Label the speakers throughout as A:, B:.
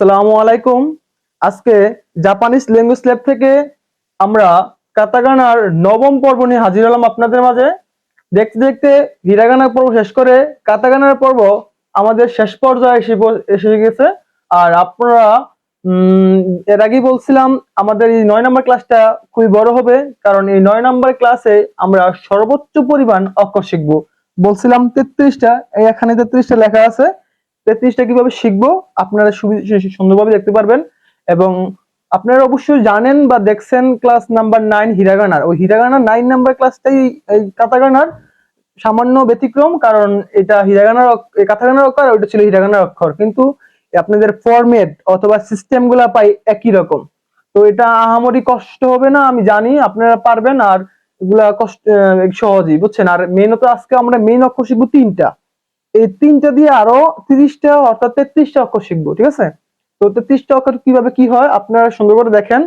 A: আসসালামু আলাইকুম। আজকে জাপানিজ ল্যাঙ্গুয়েজ ল্যাব থেকে আমরা কাতাগানার নবম পর্ব নিয়ে হাজির হলাম আপনাদের মাঝে। দেখতে দেখতে হিরাগানার পর্ব শেষ করে কাতাগানার পর্ব আমাদের শেষ পর্যায়ে এসে এসে গেছে। আর আপনারা এর আগেই বলছিলাম, আমাদের এই নয় নম্বর ক্লাসটা খুবই বড় হবে, কারণ এই নয় নম্বর ক্লাসে আমরা সর্বোচ্চ পরিমাণ অক্ষর শিখব। বলছিলাম তেত্রিশটা এখানে তেত্রিশটা লেখা আছে। তেত্রিশটা কীভাবে শিখব, আপনারা সুন্দরভাবে দেখতে পারবেন। এবং আপনারা অবশ্যই জানেন বা দেখছেন ক্লাস নাম্বার নাইন হিরাগানার ওই হিরাগানার নাইন নাম্বার ক্লাসটাই এই কাতাগানার সামান্য ব্যতিক্রম, কারণ এটা হিরাগানার কাতাগানার অক্ষর ওইটা ছিল হিরাগানার অক্ষর। কিন্তু আপনাদের ফরম্যাট অথবা সিস্টেমগুলা পাই একই রকম। তো এটা আহামরি কষ্ট হবে না, আমি জানি, আপনারা পারবেন, আর এগুলা কষ্ট সহজই, বুঝছেন? আর মেনও তো আজকে আমরা মেন অক্ষর শিখব তিনটা। এই তিনটা দিয়ে আরও তিরিশটা অর্থাৎ তেত্রিশটা অক্ষর শিখব, ঠিক আছে? তো তেত্রিশটা অক্ষর কীভাবে কি হয়? আপনারা সুন্দর করে দেখেন।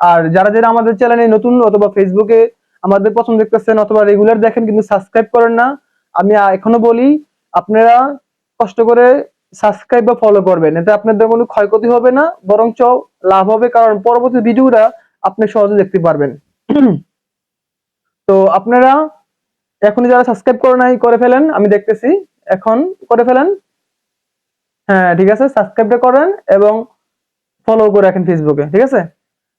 A: আর যারা যারা আমাদের চ্যানেলে নতুন অথবা ফেসবুকে আমাদের পছন্দ দেখতেছেন অথবা রেগুলার দেখেন কিন্তু সাবস্ক্রাইব করেন না, আমি এখনও বলি, আপনারা কষ্ট করে সাবস্ক্রাইব বা ফলো করবেন। এতে আপনাদের কোনো ক্ষয়ক্ষতি হবে না, বরঞ্চ লাভ হবে, কারণ পরবর্তী ভিডিওটা আপনি সহজে দেখতে পারবেন। তো আপনারা এখনই যারা সাবস্ক্রাইব করে নাই, করে ফেলেন, আমি দেখতেছি। এখন করে ফেলেন। হ্যাঁ ঠিক আছে সাবস্ক্রাইবটা করেন এবং ফলো করে রাখেন ফেসবুকে ঠিক আছে?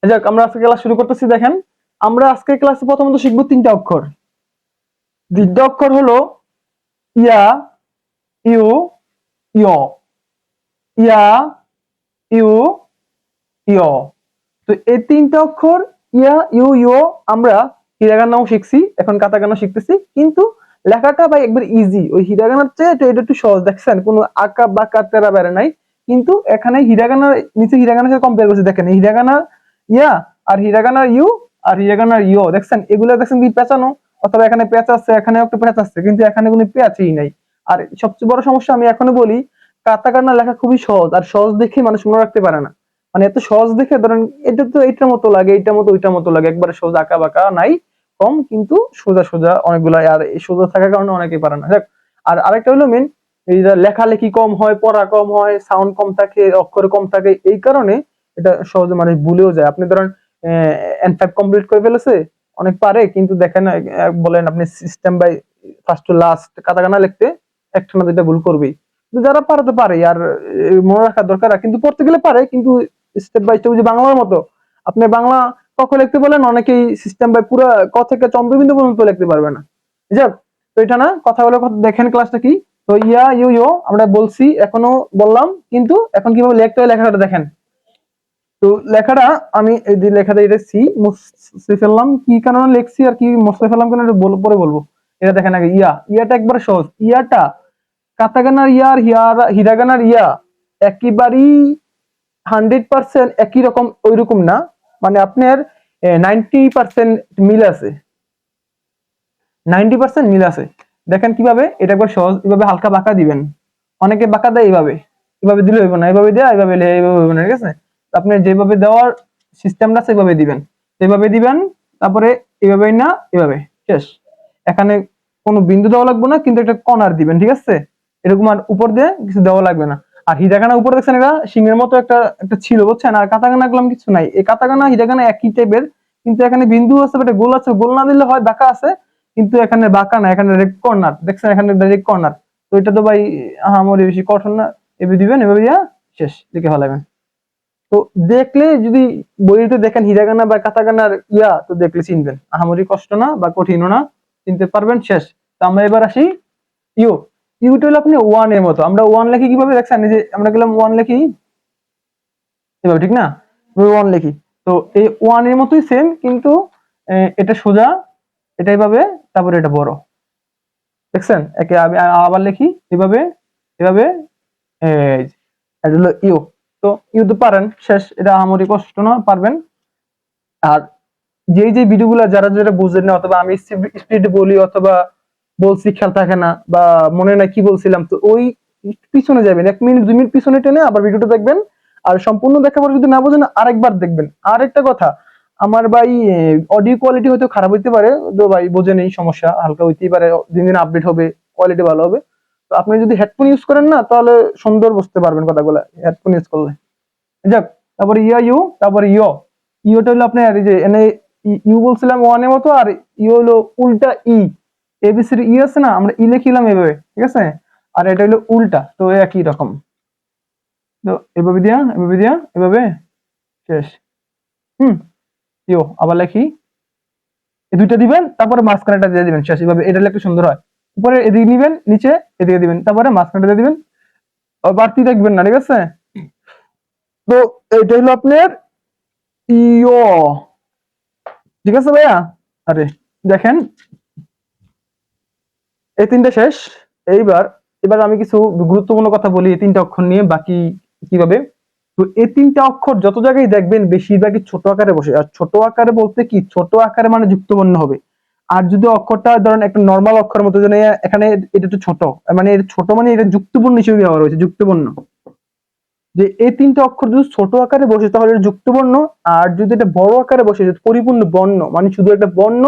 A: যাক, আমরা আজকে ক্লাস শুরু করতেছি, দেখেন। আমরা আজকে ক্লাসে প্রথমত শিখব তিনটা অক্ষর। তিনটা অক্ষর হলো ইয়া, ইউ, ইয়। ইয়া, ইউ, ইয়। তো এই তিনটা অক্ষর, ইয়া, ইউ, ইয়, আমরা হিরাগানাও শিখছি, এখন কাতাগানা শিখতেছি, কিন্তু লেখাটা ভাই একবার ইজি ওই হিরাগানার চেয়ে এটা একটু সহজ। দেখছেন, কোনো আঁকা বাঁকা তেরা বেড়ে নাই। কিন্তু এখানে হিরাগানার নিচে হিরাগানার সাথে কম্পেয়ার করছি, দেখেন হিরাগানার ইয়া আর হিরাগানার ইউ আর হিরাগানার ইয় দেখছেন, এগুলো দেখছেন কি পেঁচানো? অথবা এখানে পেঁচ আছে এখানে একটা পেঁচ আছে, কিন্তু এখানে কোনো পেঁচই নাই। আর সবচেয়ে বড় সমস্যা আমি এখনও বলি কাতাকানা লেখা খুবই সহজ, আর সহজ দেখে মানুষ মনে রাখতে পারে না। মানে এত সহজ দেখে ধরেন, এটা তো এইটার মতো লাগে, এইটার মতো ওইটার মতো লাগে, একবারে সহজ আঁকা বাঁকা নাই। কম, কিন্তু সোজা সোজা অনেকগুলো, আর সোজা থাকার কারণে অনেকেই পারে না। দেখ আর আরেকটা হলো মেন এই যে লেখালেখি কম হয়, পড়া কম হয় সাউন্ড কম থাকে, অক্ষর কম থাকে, এই কারণে এটা সহজে মানুষ ভুলেও যায়। আপনি ধরেন এন ফাইভ কমপ্লিট করে ফেলেছে, অনেক পারে, কিন্তু দেখেন বলেন আপনি system by first to last katakana লিখতে একটা না ভুল করবেই। যারা পারে তো পারে আর মনে রাখা দরকার কিন্তু পড়তে গেলে পারে, কিন্তু স্টেপ বাই স্টেপ যে বাংলার মতো, আপনি বাংলা কখ লিখতে বলেন অনেকেই সিস্টেম বাই পুরো ক থেকে চন্দ্রবিন্দু পর্যন্ত লিখতে পারবে না। যাক, তো এটা না, কথা বলে দেখেন ক্লাসটা কি? তো ইয়া, ইউ ইউ, আমরা বলছি, এখনও বললাম, কিন্তু এখন কীভাবে লিখতে হয় লেখাটা দেখেন। তো লেখাটা আমি এই যে লেখাটা এটা সি মুছে ফেললাম, কি কারণে লিখছি আর কি মুছে ফেললাম কেন এটা পরে বলব। এটা দেখেন আগে, ইয়া, ইয়াটা একবার সহজ। ইয়াটা কাতাগানার ইয়া আর হিয়ারা হিরাগানার ইয়া, একেবারেই হান্ড্রেড পার্সেন্ট একই রকম ওই রকম না। মানে আপনার নাইনটি পার্সেন্ট মিল আছে। নাইনটি পার্সেন্ট মিল আছে। দেখেন কীভাবে, এটা একবার সহজ, এভাবে হালকা বাঁকা দিবেন। অনেকে বাঁকা দেয় এইভাবে। এভাবে দিলে হইব না এভাবে দেয়া, এইভাবে লে- এইভাবে হইব না, ঠিক আছে? আপনি যেভাবে দেওয়ার সিস্টেমটা সেভাবে দিবেন। যেভাবে দিবেন, তারপরে এভাবে না এভাবে শেষ। এখানে কোনো বিন্দু দেওয়া লাগবে না, কিন্তু একটা কর্নার দিবেন, ঠিক আছে? এরকম আর উপর দিয়ে কিছু দেওয়া লাগবে না। আর হিরাগানা উপরে দেখছেন এটা সিংহের মতো একটা একটা ছিল, বুঝছেন? আর কাতাগানা গুলাম কিছু নাই। এই কাতাগানা হিরাগানা একই টাইপের কিন্তু এখানে বিন্দু আছে একটা গোল আছে। গোল না দিলে হয় বাঁকা আছে, কিন্তু এখানে বাঁকা না, এখানে রেড কর্নার দেখছেন এখানে ডাইরেক্ট কর্নার তো এটা তো ভাই আমার বেশি কঠোর না। এভাবে দিবেন, এভাবে দিয়া, শেষ। লিখে ফেলাবেন। তো দেখলে যদি বইতে দেখেন হিরাগানা বা কাতাগানার ইয়া, তো দেখলে চিনবেন। আহামরি কষ্ট না বা কঠিনও না, চিনতে পারবেন, শেষ। তো আমরা এবার আসি ইউ ইউটা হলো আপনি ওয়ানের মতো। আমরা ওয়ান লিখি কীভাবে? দেখছেন যে আমরা গেলাম ওয়ান লিখি। এভাবে, ঠিক না? ওয়ান লিখি। তো এই ওয়ানের মতোই সেম কিন্তু এটা সোজা, এটা এভাবে, তারপরে এটা বড়। দেখছেন? একে আমি আবার লিখি, এভাবে এভাবে হলো ইউ। তো ইউ তো পারেন, শেষ। এটা আমারই কষ্ট না, পারবেন। আর যেই যে ভিডিওগুলো যারা যারা বুঝেন না, অথবা আমি স্পিড বলি, অথবা বলছি, খেয়াল থাকে না, বা মনে নাই কি বলছিলাম, তো ওই পিছনে যাবেন। এক মিনিট, দুই মিনিট পিছনে টেনে আবার ভিডিওটা দেখবেন। আর সম্পূর্ণ দেখার পর যদি না বোঝেন, আরেকবার দেখবেন। আর একটা কথা, আমার ভাই অডিও কোয়ালিটি হয়তো খারাপ হইতে পারে, তো ভাই বোঝেন এই সমস্যা, হালকা হইতেই পারে, দিন দিন আপডেট হবে কোয়ালিটি ভালো হবে। তো আপনি যদি হেডফোন ইউজ করেন না, তাহলে সুন্দর বুঝতে পারবেন কথাগুলো হেডফোন ইউজ করলে। যাক, তারপরে ইয়া ইউ, তারপরে ইয়। ইউটা হলো আপনার এই যে, এনে ইউ বলছিলাম ওয়ানের মতো, আর ইউ হলো উল্টা ই। এবিসির ই আছে না, আমরা ই লিখিলাম এভাবে, ঠিক আছে? আর এটা হলো উল্টা, তো একই রকম। তো এভাবে দিয়া এভাবে দিয়া, এভাবে, শেষ। হুম ইও আবার লেখি। এই দুইটা দিবেন, তারপরে মাঝখানেটা দিয়ে দিবেন, শেষ। এভাবে, এটা একটু সুন্দর হয়। উপরে এদিকে নিবেন, নিচে এদিকে দিবেন, তারপরে মাঝখানেটা দিয়ে দিবেন। বাড়তি দেখবেন না, ঠিক আছে? তো এটা হলো আপনার ইয়। ঠিক আছে ভাইয়া? আরে, দেখেন এই তিনটা শেষ। এইবার, এবার আমি কিছু গুরুত্বপূর্ণ কথা বলি এই তিনটা অক্ষর নিয়ে, বাকি কীভাবে? তো এই তিনটা অক্ষর যত জায়গায় দেখবেন বেশিরভাগই ছোট আকারে বসে, আর ছোট আকারে বলতে কি? ছোট আকারে মানে যুক্তবর্ণ হবে। আর যদি অক্ষরটা ধরেন একটা নর্মাল অক্ষর মতো, যেন এখানে এটা একটু ছোট মানে এটা ছোট মানে এটা যুক্তবর্ণ হিসেবে ব্যবহার হয়েছে, যুক্তবর্ণ। যে এই তিনটা অক্ষর যদি ছোট আকারে বসে, তাহলে এটা যুক্তবর্ণ, আর যদি এটা বড় আকারে বসে পরিপূর্ণ বর্ণ মানে শুধু একটা বর্ণ,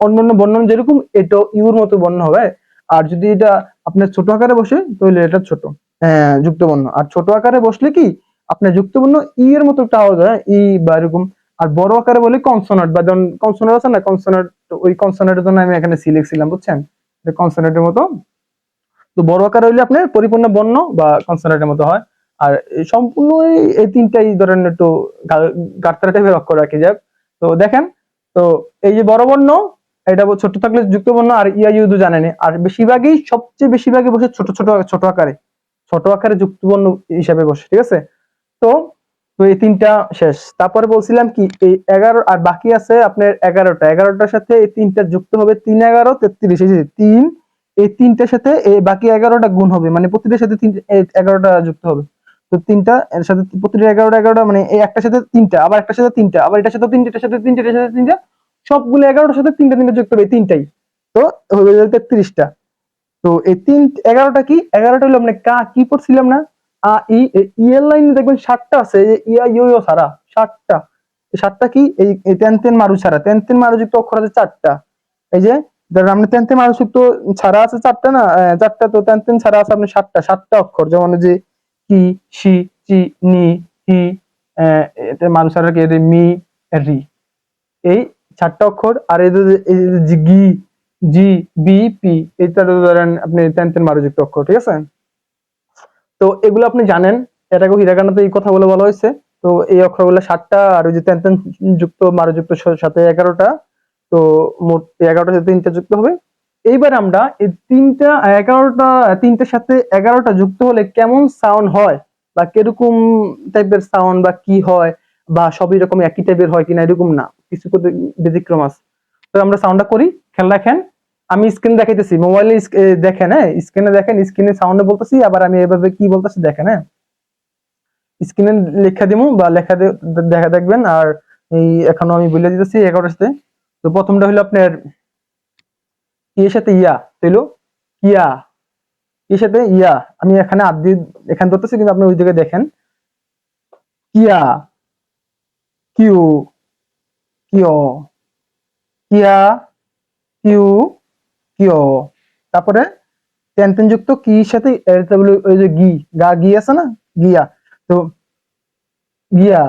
A: অন্যান্য বর্ণ যেরকম এটা ইউর মতো বর্ণ হবে। আর যদি এটা আপনার ছোট আকারে বসে, তাহলে এটা ছোট। হ্যাঁ যুক্তবর্ণ। আর ছোট আকারে বসলে কি? আপনার যুক্তবর্ণ ই এর মতো একটা আওয়াজ হয়, ই বা এরকম। আর বড় আকারে বলে কনসোনাট বা যেমন কনসোনাট আছে না কনসোনাট ওই কনসোনাটের জন্য আমি এখানে সিলেক্ট ছিলাম বুঝছেন? কনসোনাটের মতো। তো বড় আকারে হইলে আপনার পরিপূর্ণ বর্ণ বা কনসোনাটের মতো হয়। আর সম্পূর্ণ এই- তিনটাই ধরেন একটু গাড়তারা টাইপের অক্ষর রাখি যাক তো দেখেন, তো এই যে বড় বর্ণ এটা ছোট থাকলে যুক্ত বর্ণ আর ইয়া ইউদু জানেনি। আর বেশিরভাগই, সবচেয়ে বেশিরভাগই বসে ছোট ছোট ছোট আকারে। ছোট আকারে যুক্ত বর্ণ হিসাবে বসে, ঠিক আছে? তো তো এই তিনটা শেষ। তারপরে বলছিলাম কি, এই এগারো, আর বাকি আছে আপনার এগারোটা। এগারোটার সাথে এই তিনটা যুক্ত হবে তিন এগারো, তেত্রিশ। এই যে তিন, এই তিনটার সাথে এই বাকি এগারোটা গুণ হবে। মানে প্রতিটার সাথে তিন এগারোটা যুক্ত হবে। তো তিনটা, এর সাথে প্রতিটা এগারোটা এগারোটা মানে এই একটার সাথে তিনটা, আবার একটার সাথে তিনটা, আবার এটার সাথে তিনটা, এটার সাথে তিনটা, এটার সাথে তিনটা। সবগুলো এগারোটার সাথে তিনটা তিনটা হবে এই তিনটাই। তো হয়ে যাবে তেত্রিশটা। তো এই তিন এগারোটা কি? এগারোটা হলো মানে কা কি পড়ছিলাম না? আ ই ইয়ের লাইন দেখবেন ষাটটা আছে যে ইয়া ইউ সারা ষাটটা ষাটটা কি? এই তেন তেন মারু ছাড়া তেন তেন মারু যুক্ত অক্ষর আছে চারটা। এই যে আপনি তেন তেন মারু যুক্ত ছাড়া আছে চারটা না? চারটা তো তেন তেন ছাড়া আছে আপনি সাতটা সাতটা অক্ষর। যেমন যে কি সি চি নি হি আহ, এটা মানুষ আর কি? এটা মি রি। এই চারটা অক্ষর, আর এই গি জি বি, পি এটা ধরেন আপনি তেন তেন মারুযুক্ত অক্ষর, ঠিক আছে? তো এগুলো আপনি জানেন এটাকে হিরাগানাতে এই কথাগুলো বলা হয়েছে। তো এই অক্ষরগুলো সাতটা, আর ওই যে তেন তেন যুক্ত মারুযুক্ত স- সাথে এগারোটা, তো মোট এগারোটা সাথে তিনটা যুক্ত হবে। এইবার আমরা এই তিনটা এগারোটা, তিনটার সাথে এগারোটা যুক্ত হলে কেমন সাউন্ড হয়? বা কীরকম টাইপের সাউন্ড বা কি হয়? বা সবই রকম একই টাইপের হয় কিনা, এরকম না। কিছু ব্যতিক্রম আছে। তো আমরা সাউন্ডটা করি খেয়াল রাখেন। আমি স্ক্রিন দেখাইতেছি মোবাইলে দেখেন হ্যাঁ? স্ক্রিনে দেখেন স্ক্রিনে সাউন্ডে বলতেছি, আবার আমি এভাবে কি বলতেছি দেখেন হ্যাঁ? স্ক্রিনে লেখা দিমু বা লেখা দেখা দেখবেন, আর এই এখনও আমি বলে দিতেছি এগারোটার সাথে তো প্রথমটা হলো আপনার ইয়ের সাথে ইয়া হইল ইয়া। এর সাথে ইয়া। আমি এখানে আদি এখানে ধরতেছি, কিন্তু আপনি ওই দিকে দেখেন। কিয়া কিউ। কিও কিয়া? কিউ? কিও তারপরে যুক্ত কি সাথে ওই যে গি, গা গি আছে না? গিয়া। তো গিয়া।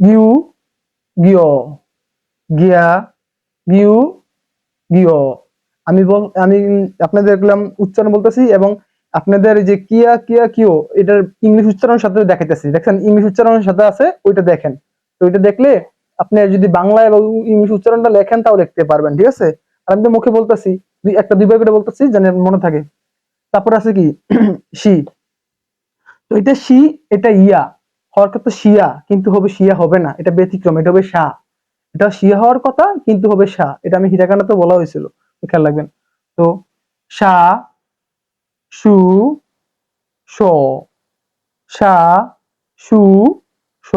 A: গিউ গিও গিয়া, গিউ গিও আমি বল, আমি আপনাদের দেখলাম উচ্চারণ বলতেছি এবং আপনাদের যে কিয়া কিয়া কিও এটার ইংলিশ উচ্চারণের সাথে দেখাইতেছি। দেখেন ইংলিশ উচ্চারণের সাথে আছে, ওইটা দেখেন। তো ওইটা দেখলে আপনি যদি বাংলা এবং ইংলিশ উচ্চারণটা লেখেন তাও লিখতে পারবেন, ঠিক আছে? আর আমি তো মুখে বলতেছি একটা দুইবার করে বলতেছি যেন মনে থাকে। তারপর আছে কি? শি। তো এটা শি, এটা ইয়া। হওয়ার কথা শিয়া, কিন্তু হবে শিয়া হবে না। এটা ব্যতিক্রম, এটা হবে শাহ এটা শিয়া হওয়ার কথা, কিন্তু হবে শাহ এটা আমি হিরাকানাতে বলা হয়েছিল, তো খেয়াল রাখবেন। তো শা, সু শ শা, সু শ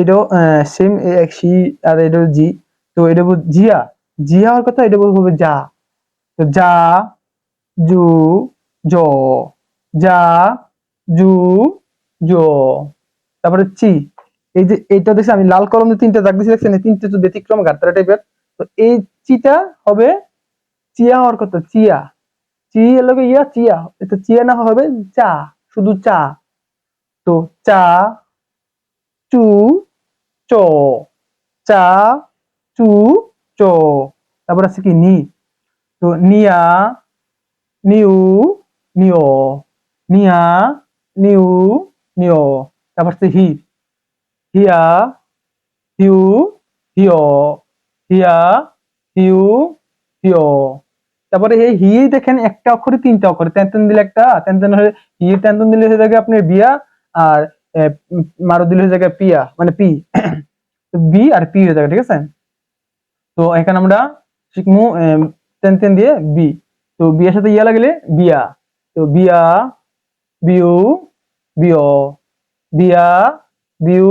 A: এটাও সেম সি, আর এটা জি। তো এটা জিয়া। জিয়া হওয়ার কথা এটা হবে যা। তো যা, জু, জ। যা, জু, জ। তারপরে চি। এই যে এইটা দেখছি, আমি লাল কলম দিয়ে তিনটা দাগ দিয়েছি, দেখছেন? এই তিনটে তো ব্যতিক্রম গাত্রা টাইপের তো এই চিটা হবে চিয়া হওয়ার কথা, চিয়া। চি এর লগে ইয়া, চিয়া। এটা চিয়া না হবে, চা। শুধু চা। তো চা চু, চ, চা, চু, চ। তারপর আছে কি? নি। তো নিয়া, নিউ, নিও। নিয়া, নিউ, নিও। তারপর আছে হি। হিয়া, হিউ হিও হিয়া, হিউ হিও তারপরে এই হি দেখেন একটা অক্ষরে তিনটা অক্ষরে। তেন দিলে একটা তেন তেন হয়ে হি তেন দিলে হয়ে যাবে আপনার বিয়া। আর এ, উম, দিলে হয়ে যাবে পিয়া মানে পি। বি আর পি হয়ে যাবে ঠিক আছে? তো এখানে আমরা শিখমু তেন তেন দিয়ে বি। তো বিয়ের সাথে ইয়া লাগলে বিয়া। তো বিয়া বিউ বিও বিয়া বিউ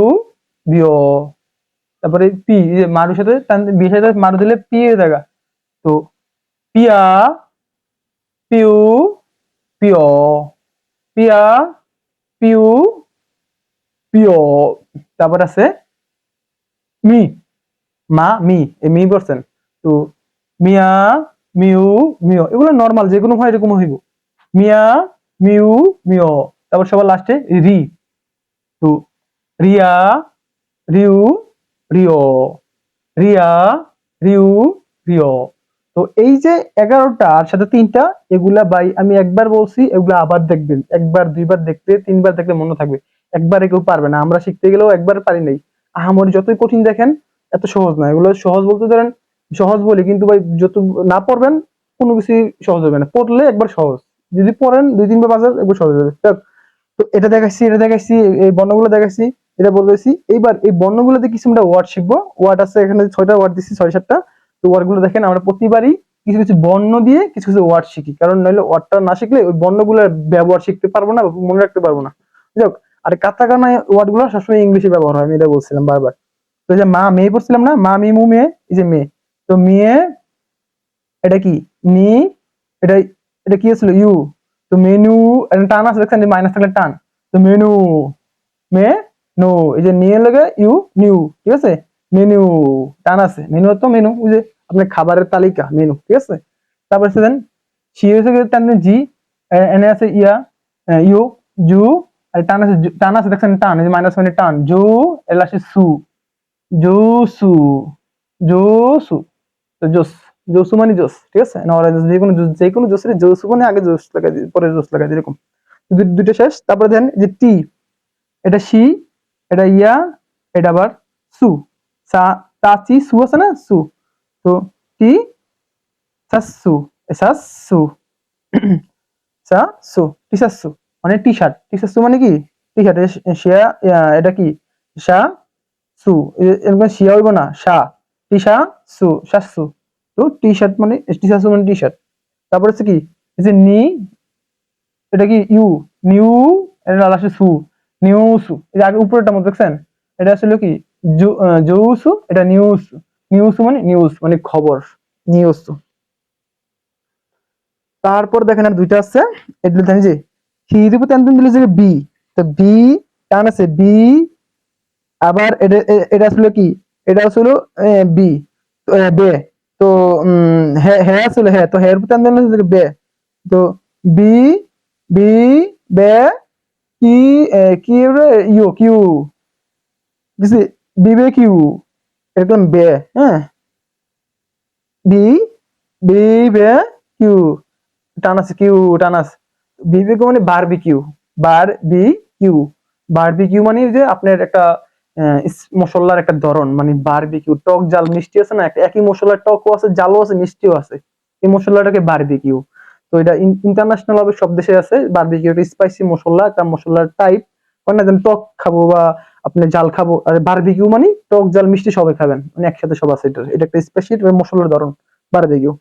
A: বিও তারপরে পি মারুর সাথে বিয়ের সাথে মারু দিলে পি হয়ে যাবে। তো পিয়া পিউ পিও পিয়া পিউ পিও তারপর আছে মি, মা, মি, এই মি বলছেন। তো মিয়া, মিউ মিও এগুলো নর্মাল যে কোনো হয় এরকম হইব। মিয়া, মিউ মিও তারপর সবার লাস্টে রি। তো রিয়া, রিউ রিও রিয়া, রিউ রিও তো এই যে এগারোটা আর সাথে তিনটা, এগুলা বাই আমি একবার বলছি, এগুলা আবার দেখবেন। একবার, দুইবার দেখতে, তিনবার দেখলে মনে থাকবে। একবারে কেউ পারবে না। আমরা শিখতে গেলেও একবার পারি নাই। আহামরি যতই কঠিন দেখেন, এত সহজ না এগুলো সহজ বলতে ধরেন, সহজ বলি, কিন্তু ভাই যত না পড়বেন, কোনো কিছু সহজ হবে না। পড়লে একবার সহজ। যদি পড়েন, দুই তিনবার বাজার, একবার সহজ হবে। তো এটা দেখাচ্ছি এটা দেখাচ্ছি এই বর্ণগুলো দেখাচ্ছি এটা বলতেছি এইবার এই বর্ণগুলোতে কিছু আমরা ওয়ার্ড শিখব। ওয়ার্ড আছে, এখানে ছয়টা ওয়ার্ড দিচ্ছি ছয় সাতটা। তো ওয়ার্ডগুলো দেখেন, আমরা প্রতিবারই কিছু কিছু বর্ণ দিয়ে কিছু কিছু ওয়ার্ড শিখি। কারণ নইলে ওয়ার্ডটা না শিখলে ওই বর্ণগুলোর ব্যবহার শিখতে পারব না মনে রাখতে পারব না। যাক আর কাতাকানা ওয়ার্ডগুলো সবসময় ইংলিশে ব্যবহার হয় আমি এটা বলছিলাম বারবার। তো এই যে মা মেয়ে পড়ছিলাম না? মা মি মু মেয়ে এই যে মেয়ে তো মেয়ে এটা কি? মি এটা এটা কি ছিল ইউ। তো মেনু এটা টান আছে দেখছেন মাইনাস থাকলে টান। তো মেনু মে নো এই যে নিয়ে লাগে ইউ নিউ ঠিক আছে? মেনু টান আছে। মেনু তো মেনু ওই যে আপনার খাবারের তালিকা মেনু ঠিক আছে? তারপর আছে দেন সি হচ্ছে কি টান জি এনে আছে ইয়া আহ, ইউ জু আর টান আছে টান আছে, দেখছেন টান, এই যে মাইনাস মানে টান। জু, এল আসে সু। জু সু। জু, সু। তো জোস জোসু মানে জোস, ঠিক আছে? না, ওরা যে কোনো জোস যে কোনো জোসের জোসু মানে আগে জোস লাগাই দিই, পরে জোস লাগাই দিই, এরকম। দু- দুটো শেষ, তারপরে দেন যে টি, এটা সি, এটা ইয়া, এটা আবার সু। সা তাচি সু আছে না? সু। তো টি সাসু সাসু সাসু টি সাসু মানে টি শার্ট টি সাসু মানে কি? টি শার্ট শিয়া এটা কি? সা, সু। এরকম শিয়া হইব না, সা। টি সা, সু সাসু তো টি শার্ট মানে টি সাসু মানে টি শার্ট তারপর হচ্ছে কি? যে নি, এটা কি? ইউ। নিউ, এটা আসে সু। নিউসু এই যে আগে উপরেটা মধ্যে দেখছেন এটা আসলে কি? জৌসু এটা নিউজ নিউজ মানে নিউজ মানে খবর। নিউজ তারপর দেখেন আর দুইটা আছে। এগুলো জানি যে হির উপর তেন দিলে যে বি তো বি টান আছে বি আবার এটা এটা কি এটা আসলে বি বে তো হ্যাঁ আসলে হ্যাঁ তো হ্যাঁ উপর তেন দিলে বে তো বি বি বে কি কি ইউ কিউ দিছি বিবে কিউ এরকম বে হ্যাঁ বি বি বে কিউ টানাস কিউ টানাস বিবেক মানে barbecue bar B Q barbecue মানে যে আপনার একটা মশলার একটা ধরন মানে বারবিকিউ টক জাল মিষ্টি আছে না একই মশলার টকও আছে, জালও আছে, মিষ্টিও আছে। এই মশলাটাকে বারবিকিউ তো এটা ইন্টারন্যাশনাল ভাবে সব দেশে আছে বারবিকিউ একটা স্পাইসি মশলা একটা মশলার টাইপ মানে যেন টক খাব বা আপনি জাল খাব, আর বারবিকিউ মানে টক জাল মিষ্টি সবাই খাবেন মানে একসাথে সব আছে এটা। এটা একটা স্পেশাল মশলার ধরন বারবিকিউ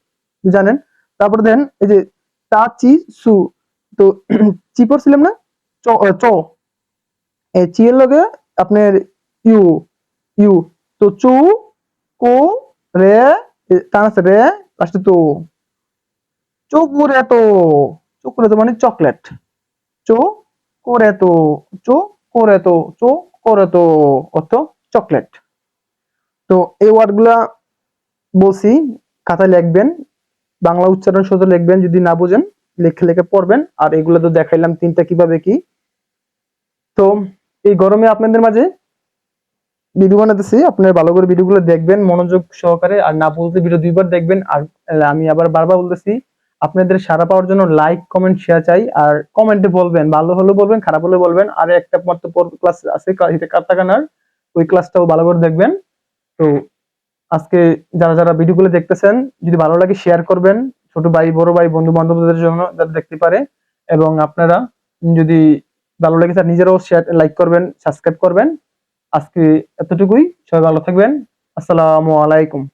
A: জানেন? তারপর দেন এই যে তা চি সু তো চি পড়ছিলাম না? চ চ। এর লগে আপনার ইউ ইউ। তো চু, কো, রে টান আছে, রে, লাস্টে তো। চোকুরে তো। চোকুরে তো মানে চকলেট। চো, করে তো। চো, করে তো। চো, করে তো। অর্থ চকলেট। তো এই ওয়ার্ডগুলা বলছি, খাতায় লিখবেন, বাংলা উচ্চারণ সোজা লিখবেন, যদি না বুঝেন। লেখে লেখে পড়বেন। আর এগুলো তো দেখাইলাম, তিনটা কীভাবে কি? তো এই গরমে আপনাদের মাঝে ভিডিও বানাতেছি। আপনারা ভালো করে ভিডিওগুলো দেখবেন, মনোযোগ সহকারে। আর না বলতে ভিডিও দুইবার দেখবেন। আর আমি আবার বারবার বলতেছি, আপনাদের সারা পাওয়ার জন্য লাইক কমেন্ট শেয়ার চাই। আর কমেন্টে বলবেন, ভালো হলে বলবেন, খারাপ হলে বলবেন। আর একটা মাত্র ক্লাস আছে এটা কাতাকানার ওই ক্লাসটাও ভালো করে দেখবেন। তো আজকে যারা যারা ভিডিওগুলো দেখতেছেন, যদি ভালো লাগে শেয়ার করবেন। ছোট ভাই, বড় ভাই বন্ধু বান্ধবদের জন্য যারা দেখতে পারে। এবং আপনারা যদি ভালো লেগে তার নিজেরাও শেয়ার লাইক করবেন সাবস্ক্রাইব করবেন। আজকে এতটুকুই। সবাই ভালো থাকবেন। আসসালামু আলাইকুম।